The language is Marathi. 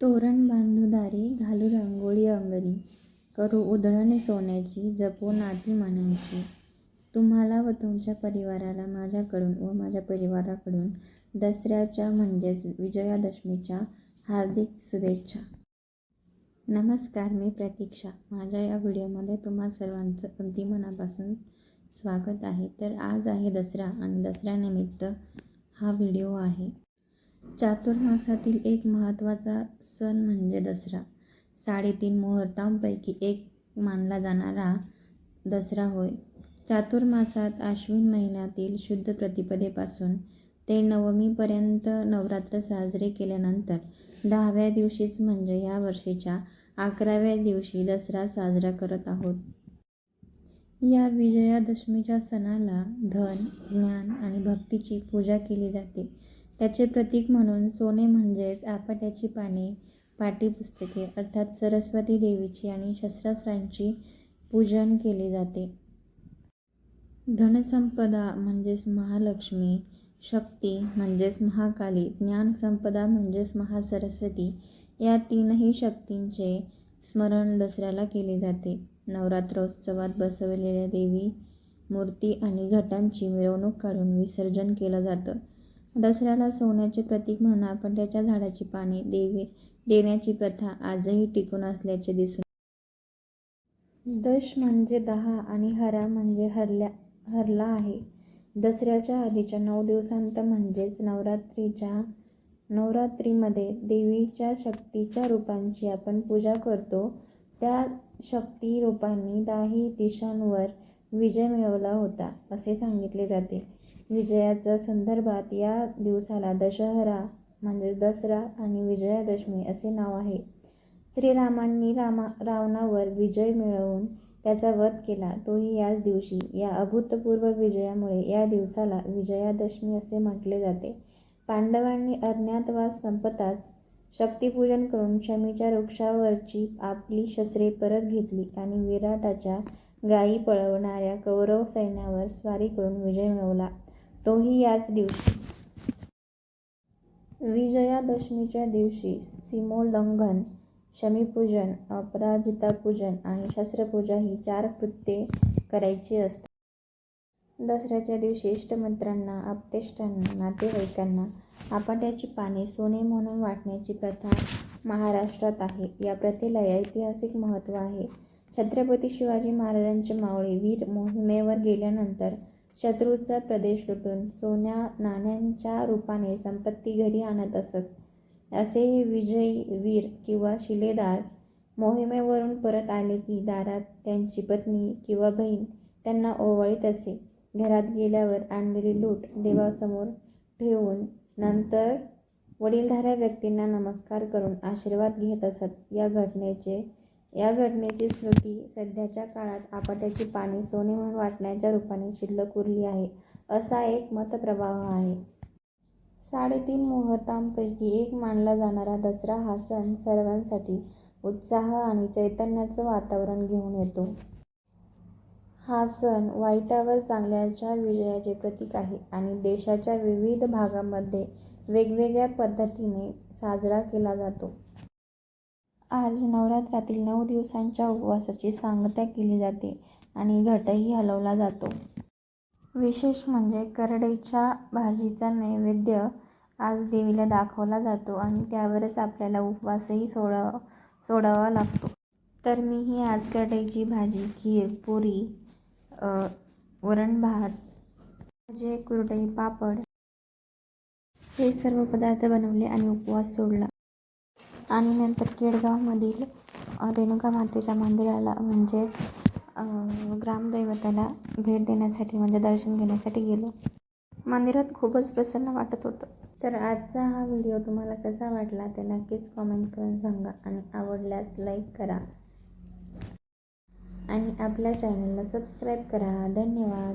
तोरण बांधू दारी घालू रांगोळी अंगणी करू उधळण सोन्याची जपू नाती मनांची. तुम्हाला व तुमच्या परिवाराला माझ्याकडून व माझ्या परिवाराकडून दसऱ्याच्या म्हणजेच विजयादशमीच्या हार्दिक शुभेच्छा. नमस्कार मी प्रतीक्षा. माझ्या या व्हिडिओमध्ये तुम्हा सर्वांचं अगदी मनापासून स्वागत आहे. तर आज आहे दसरा आणि दसऱ्यानिमित्त हा व्हिडिओ आहे. चातुर्मासातील एक महत्त्वाचा सण म्हणजे दसरा. साडेतीन मुहूर्तांपैकी एक मानला जाणारा दसरा होय. चातुर्मासात आश्विन महिन्यातील शुद्ध प्रतिपदेपासून ते नवमीपर्यंत नवरात्र साजरे केल्यानंतर दहाव्या दिवशीच म्हणजे या वर्षीच्या अकराव्या दिवशी दसरा साजरा करत आहोत. या विजयादशमीच्या सणाला धन ज्ञान आणि भक्तीची पूजा केली जाते. त्याचे प्रतीक म्हणून सोने म्हणजेच आपट्याची पाने पाठीपुस्तके अर्थात सरस्वती देवीची आणि शस्त्रास्त्रांची पूजन केले जाते. धनसंपदा म्हणजेच महालक्ष्मी शक्ती म्हणजेच महाकाली ज्ञानसंपदा म्हणजेच महासरस्वती या तीनही शक्तींचे स्मरण दसऱ्याला केले जाते. नवरात्रोत्सवात बसवलेल्या देवी मूर्ती आणि घटांची मिरवणूक काढून विसर्जन केलं जातं. दसऱ्याला सोन्याचे प्रतीक म्हणून आपण त्याच्या झाडाची पाने देवी देण्याची प्रथा आजही टिकून असल्याचे दिसून दश म्हणजे दहा आणि हरा म्हणजे हरल्या हरला आहे. दसऱ्याच्या आधीच्या नऊ दिवसांत म्हणजेच नवरात्रीच्या नवरात्रीमध्ये देवीच्या शक्तीच्या रूपांची आपण पूजा करतो. त्या शक्ती रूपांनी दाही दिशांवर विजय मिळवला होता असे सांगितले जाते. विजयाच्या संदर्भात या दिवसाला दशहरा म्हणजे दसरा आणि विजयादशमी असे नाव आहे. श्रीरामांनी रामा रावणावर विजय मिळवून त्याचा वध केला. तोही याच दिवशी. या अभूतपूर्व विजयामुळे या दिवसाला विजयादशमी असे म्हटले जाते. पांडवांनी अज्ञातवास संपताच शक्तीपूजन करून शमीच्या वृक्षावरची आपली शस्त्रे परत घेतली आणि विराटाच्या गायी पळवणाऱ्या कौरव सैन्यावर स्वारी करून विजय मिळवला. तोही याच दिवशी. विजयादशमीच्या दिवशी सीमोल्लंघन शमीपूजन अपराजितापूजन आणि शस्त्रपूजा ही चार कृत्ये करायची असतात. दसऱ्याच्या दिवशी इष्टमित्रांना आप्तेष्टांना नातेवाईकांना आपाट्याची पाने सोने म्हणून वाटण्याची प्रथा महाराष्ट्रात आहे. या प्रथेला ऐतिहासिक महत्त्व आहे. छत्रपती शिवाजी महाराजांचे मावळे वीर मोहिमेवर गेल्यानंतर शत्रूचा प्रदेश लुटून सोन्या नाण्यांच्या रूपाने संपत्ती घरी आणत असत. असे हे विजयी वीर किंवा शिलेदार मोहिमेवरून परत आले की दारात त्यांची पत्नी किंवा बहीण त्यांना ओवाळीत असे. घरात गेल्यावर आणलेली लूट देवासमोर ठेवून नंतर वडीलधाऱ्या व्यक्तींना नमस्कार करून आशीर्वाद घेत असत. या घटनेचे या घटनेची स्मृती सध्याच्या काळात आपट्याची पाने सोने म्हणून वाटण्याच्या रूपाने शिल्लक उरली आहे असा एक मतप्रवाह आहे. साडेतीन मुहूर्तांपैकी एक मानला जाणारा दसरा हा सण सर्वांसाठी उत्साह आणि चैतन्याचं वातावरण घेऊन येतो. हा सण वाईटावर चांगल्याच्या विजयाचे प्रतीक आहे आणि देशाच्या विविध भागांमध्ये वेगवेगळ्या पद्धतीने साजरा केला जातो. आज नवरात्रातील नऊ दिवसांच्या उपवासाची सांगता केली जाते आणि घटही हलवला जातो. विशेष म्हणजे करडईच्या भाजीचा नैवेद्य आज देवीला दाखवला जातो आणि त्यावरच आपल्याला उपवासही सोडा सोडावा लागतो. तर मीही आज करडईची भाजी खीर पुरी वरण भात भजे कुरडई पापड हे सर्व पदार्थ बनवले आणि उपवास सोडला. आणि नंतर केडगावमधील रेणुका मातेच्या मंदिराला म्हणजेच ग्रामदैवताला भेट देण्यासाठी म्हणजे दर्शन घेण्यासाठी गेलो. मंदिरात खूपच प्रसन्न वाटत होतं. तर आजचा हा व्हिडिओ तुम्हाला कसा वाटला ते नक्कीच कॉमेंट करून सांगा आणि आवडल्यास लाईक करा. आणि आपल्या चॅनलला सबस्क्राईब करा. धन्यवाद.